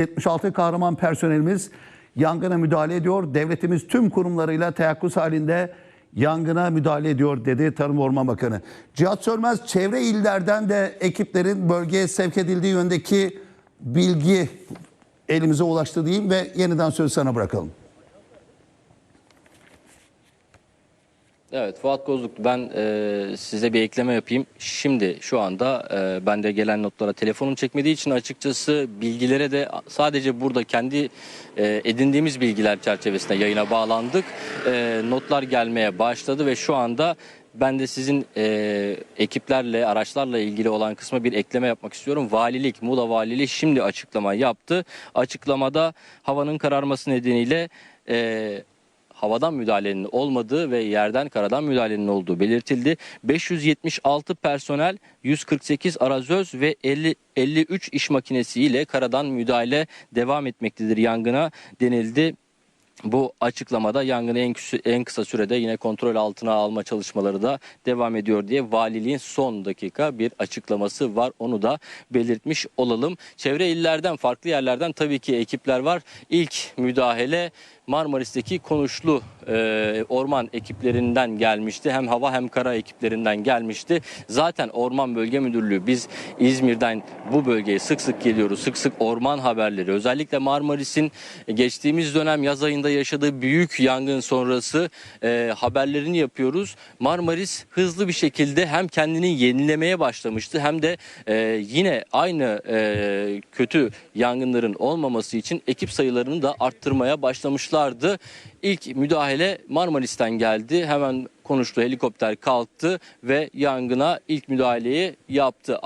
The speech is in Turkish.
76 kahraman personelimiz yangına müdahale ediyor. Devletimiz tüm kurumlarıyla teyakkuz halinde yangına müdahale ediyor dedi Tarım Orman Bakanı. Cihat Sönmez çevre illerden de ekiplerin bölgeye sevk edildiği yöndeki bilgi elimize ulaştı diyeyim ve yeniden sözü sana bırakalım. Evet Fuat Kozluklu ben e, size bir ekleme yapayım. Şimdi şu anda e, ben de gelen notlara telefonum çekmediği için açıkçası bilgilere de sadece burada kendi e, edindiğimiz bilgiler çerçevesinde yayına bağlandık. E, notlar gelmeye başladı ve şu anda ben de sizin e, ekiplerle, araçlarla ilgili olan kısma bir ekleme yapmak istiyorum. Valilik, Muğla Valiliği şimdi açıklama yaptı. Açıklamada havanın kararması nedeniyle e, havadan müdahalenin olmadığı ve yerden karadan müdahalenin olduğu belirtildi. 576 personel, 148 arazöz ve 50, 53 iş makinesi ile karadan müdahale devam etmektedir yangına denildi. Bu açıklamada yangını en en kısa sürede yine kontrol altına alma çalışmaları da devam ediyor diye valiliğin son dakika bir açıklaması var. Onu da belirtmiş olalım. Çevre illerden farklı yerlerden tabii ki ekipler var. İlk müdahale Marmaris'teki konuşlu e, orman ekiplerinden gelmişti. Hem hava hem kara ekiplerinden gelmişti. Zaten Orman Bölge Müdürlüğü biz İzmir'den bu bölgeye sık sık geliyoruz. Sık sık orman haberleri özellikle Marmaris'in geçtiğimiz dönem yaz ayında yaşadığı büyük yangın sonrası e, haberlerini yapıyoruz. Marmaris hızlı bir şekilde hem kendini yenilemeye başlamıştı hem de e, yine aynı e, kötü yangınların olmaması için ekip sayılarını da arttırmaya başlamışlardı. İlk müdahale Marmaris'ten geldi. Hemen konuştu helikopter kalktı ve yangına ilk müdahaleyi yaptı.